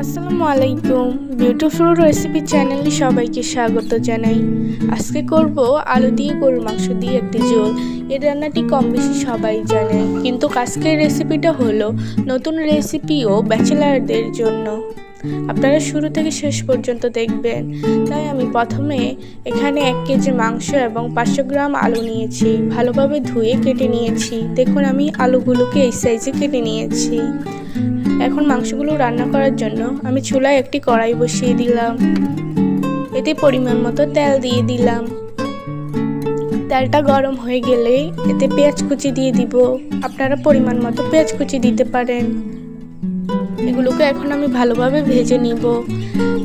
আসসালামু আলাইকুম। Beautiful recipe চ্যানেলে সবাইকে স্বাগত জানাই। আজকে করব আলু দিয়ে গরুর মাংস দিয়ে একটি ঝোল। এই রান্নাটি কম বেশি সবাই জানে। কিন্তু আজকের রেসিপিটা হলো নতুন রেসিপি ও ব্যাচেলারদের জন্য। আপনারা শুরু থেকে শেষ পর্যন্ত দেখবেন। তাই আমি প্রথমে এখানে এক কেজি মাংস এবং পাঁচশো গ্রাম আলু নিয়েছি। ভালোভাবে ধুয়ে কেটে নিয়েছি। দেখুন আমি আলুগুলোকে এই সাইজে কেটে নিয়েছি। এখন মাংসগুলো রান্না করার জন্য আমি চুলায় একটি কড়াই বসিয়ে দিলাম। এতে পরিমাণ মতো তেল দিয়ে দিলাম। তেলটা গরম হয়ে গেলে এতে পেঁয়াজ কুচি দিয়ে দিব। আপনারা পরিমাণ মতো পেঁয়াজ কুচি দিতে পারেন। এগুলোকে এখন আমি ভালোভাবে ভেজে নিব।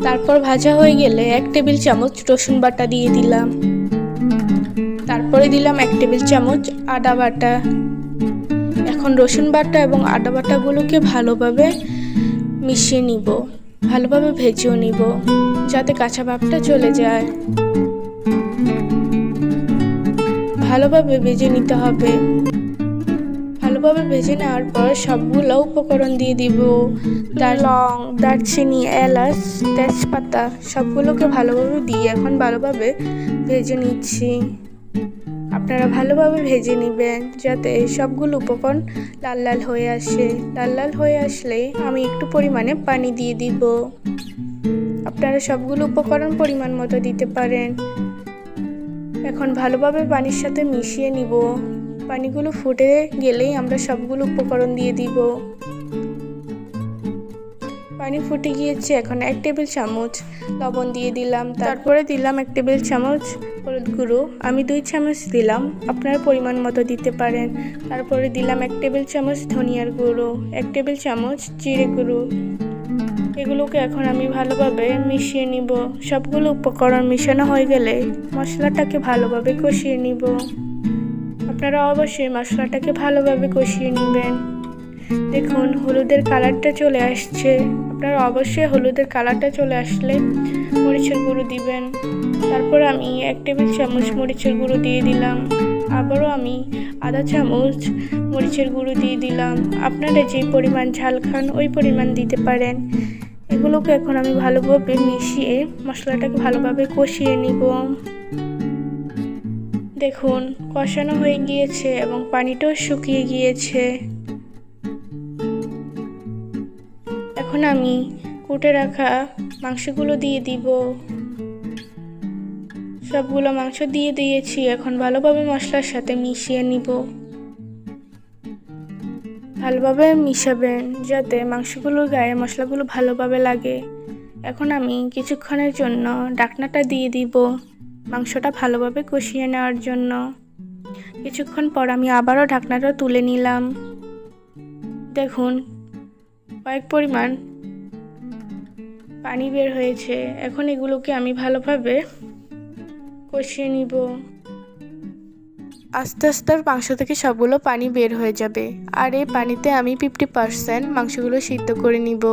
তারপর ভাজা হয়ে গেলে এক টেবিল চামচ রসুন বাটা দিয়ে দিলাম। তারপরে দিলাম এক টেবিল চামচ আদা বাটা। এখন রসুন বাটা এবং আদা বাটাগুলোকে ভালোভাবে মিশিয়ে নিব। ভালোভাবে ভেজেও নিব, যাতে কাঁচা ভাবটা চলে যায়। ভালোভাবে ভেজে নিতে হবে। ভালোভাবে ভেজে নেওয়ার পর সবগুলো উপকরণ দিয়ে দিব। তার লং, দারচিনি, এলাচ, তেজপাতা সবগুলোকে ভালোভাবে দিয়ে এখন ভালোভাবে ভেজে নিচ্ছি। আপনারা ভালোভাবে ভেজে নেবেন যাতে সবগুলো উপকরণ লাল লাল হয়ে আসে। লাল লাল হয়ে আসলে আমি একটু পরিমাণে পানি দিয়ে দিব। আপনারা সবগুলো উপকরণ পরিমাণ মতো দিতে পারেন। এখন ভালোভাবে পানির সাথে মিশিয়ে নিব। পানিগুলো ফুটে গেলেই আমরা সবগুলো উপকরণ দিয়ে দিব। পানি ফুটে গিয়েছে, এখন এক টেবিল চামচ লবণ দিয়ে দিলাম। তারপরে দিলাম এক টেবিল চামচ হলুদ গুঁড়ো। আমি দুই চামচ দিলাম, আপনার পরিমাণ মতো দিতে পারেন। তারপরে দিলাম এক টেবিল চামচ ধনিয়ার গুঁড়ো, এক টেবিল চামচ জিরে গুঁড়ো। এগুলোকে এখন আমি ভালোভাবে মিশিয়ে নিব। সবগুলো উপকরণ মিশানো হয়ে গেলে মশলাটাকে ভালোভাবে কষিয়ে নিব। আপনারা অবশ্যই মশলাটাকে ভালোভাবে কষিয়ে নেবেন। দেখুন, হলুদের কালারটা চলে আসছে। আপনারা অবশ্যই হলুদের কালারটা চলে আসলে মরিচের গুঁড়ো দিবেন। তারপর আমি এক টেবিল চামচ মরিচের গুঁড়ো দিয়ে দিলাম। আবারও আমি আধা চামচ মরিচের গুঁড়ো দিয়ে দিলাম। আপনারা যে পরিমাণ ঝাল খান, ওই পরিমাণ দিতে পারেন। এগুলোকে এখন আমি ভালোভাবে মিশিয়ে মশলাটাকে ভালোভাবে কষিয়ে নিব। দেখুন, কষানো হয়ে গিয়েছে এবং পানিটাও শুকিয়ে গিয়েছে। এখন আমি কুটে রাখা মাংসগুলো দিয়ে দিব। সবগুলো মাংস দিয়ে দিয়েছি, এখন ভালোভাবে মশলার সাথে মিশিয়ে নিব। ভালোভাবে মিশাবেন যাতে মাংসগুলোর গায়ে মশলাগুলো ভালোভাবে লাগে। এখন আমি কিছুক্ষণের জন্য ডাকনাটা দিয়ে দিব। মাংসটা ভালোভাবে কষিয়ে নেওয়ার জন্য। কিছুক্ষণ পর আমি আবারও ঢাকনাটা তুলে নিলাম। দেখুন, কয়েক পরিমাণ পানি বের হয়েছে। এখন এগুলোকে আমি ভালোভাবে কষিয়ে নিব। আস্তে আস্তে মাংস থেকে সবগুলো পানি বের হয়ে যাবে। আর এই পানিতে আমি ফিফটি পার্সেন্ট মাংসগুলো সিদ্ধ করে নিব।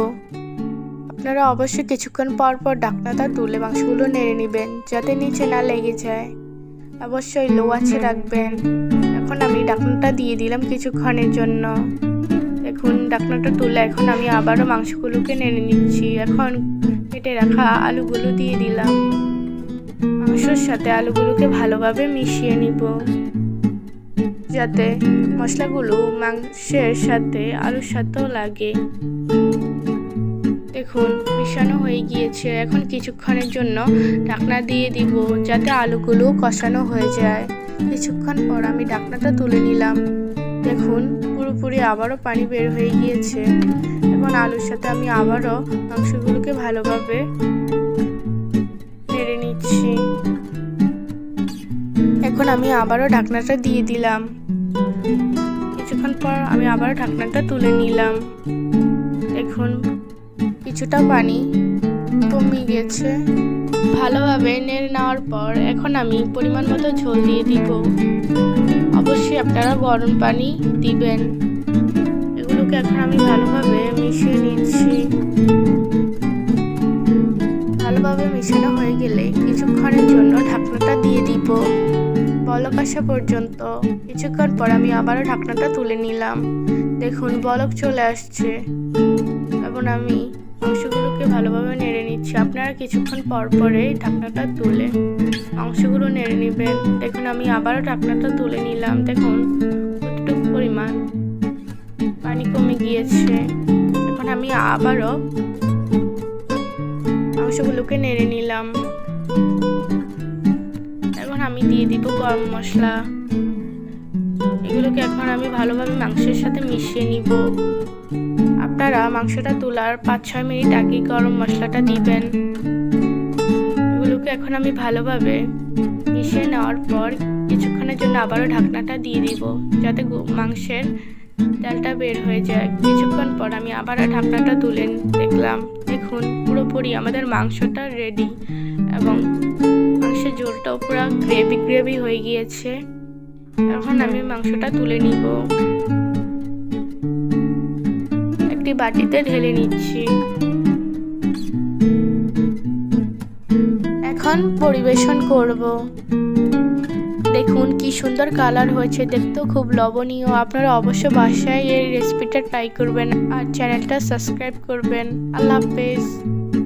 আপনারা অবশ্যই কিছুক্ষণ পর পর ডাকনাটা তুলে মাংসগুলো নেড়ে নেবেন, যাতে নিচে না লেগে যায়। অবশ্যই লো আছে রাখবেন। এখন আমি ডাকনাটা দিয়ে দিলাম কিছুক্ষণের জন্য। দেখুন, ডাকনাটা তুলে এখন আমি আবারও মাংসগুলোকে নেড়ে নিচ্ছি। এখন কেটে রাখা আলুগুলো দিয়ে দিলাম। মাংসর সাথে আলুগুলোকে ভালোভাবে মিশিয়ে নিব। যাতে মশলাগুলো মাংসের সাথে আলুর সাথেও লাগে। দেখুন মিশানো হয়ে গিয়েছে। এখন কিছুক্ষণের জন্য ঢাকনা দিয়ে দিব, যাতে আলুগুলো কষানো হয়ে যায়। কিছুক্ষণ পর আমি ঢাকনাটা তুলে নিলাম। দেখুন, পুরোপুরি আবারও পানি বের হয়ে গিয়েছে। এখন আলুর সাথে আমি আবারও মাংসগুলোকে ভালোভাবে নেড়ে নিচ্ছি। এখন আমি আবারও ঢাকনাটা দিয়ে দিলাম। কিছুক্ষণ পর আমি আবারও ঢাকনাটা তুলে নিলাম। দেখুন কিছুটা পানি কমে গেছে ভালোভাবে নেড়ে নেওয়ার পর এখন আমি পরিমাণ মতো ঝোল দিয়ে দিব। অবশ্যই আপনারা গরম পানি দিবেন। এগুলোকে এখন আমি ভালোভাবে মিশিয়ে নিচ্ছি। ভালোভাবে মিশানো হয়ে গেলে কিছুক্ষণের জন্য ঢাকনাটা দিয়ে দিব। বলক আসা পর্যন্ত। কিছুক্ষণ পর আমি আবারও ঢাকনাটা তুলে নিলাম। দেখুন, বলক চলে আসছে। এখন আমি মাংসগুলোকে ভালোভাবে নেড়ে নিচ্ছি। আপনারা কিছুক্ষণ পর পরে ঢাকনাটা তুলে মাংসগুলো নেড়ে নেবেন। দেখুন, আমি আবারও ঢাকনাটা তুলে নিলাম। দেখুন, কতটুকু পরিমাণ পানি কমে গিয়েছে। এখন আমি আবারও মাংসগুলোকে নেড়ে নিলাম। এখন আমি দিয়ে দিব গরম মশলা। এগুলোকে এখন আমি ভালোভাবে মাংসের সাথে মিশিয়ে নিব। আপনারা মাংসটা তোলার পাঁচ ছয় মিনিট আগে গরম মশলাটা দিবেন। এগুলোকে এখন আমি ভালোভাবে মিশিয়ে নেওয়ার পর কিছুক্ষণের জন্য আবারও ঢাকনাটা দিয়ে দিব, যাতে মাংসের তেলটা বের হয়ে যায়। কিছুক্ষণ পর আমি আবার ঢাকনাটা তুলে দেখলাম, দেখুন, পুরোপুরি আমাদের মাংসটা রেডি এবং মাংসের ঝোলটাও পুরো গ্রেভি গ্রেভি হয়ে গিয়েছে। এখন আমি মাংসটা তুলে নিব। একটি বাটিতে ঢেলে নিচ্ছি। এখন পরিবেশন করব। দেখুন কি সুন্দর কালার হয়েছে, দেখতেও খুব লবণীয় আপনারা অবশ্য বাসায় এই রেসিপিটা ট্রাই করবেন আর চ্যানেলটা সাবস্ক্রাইব করবেন। আল্লাহ হাফেজ।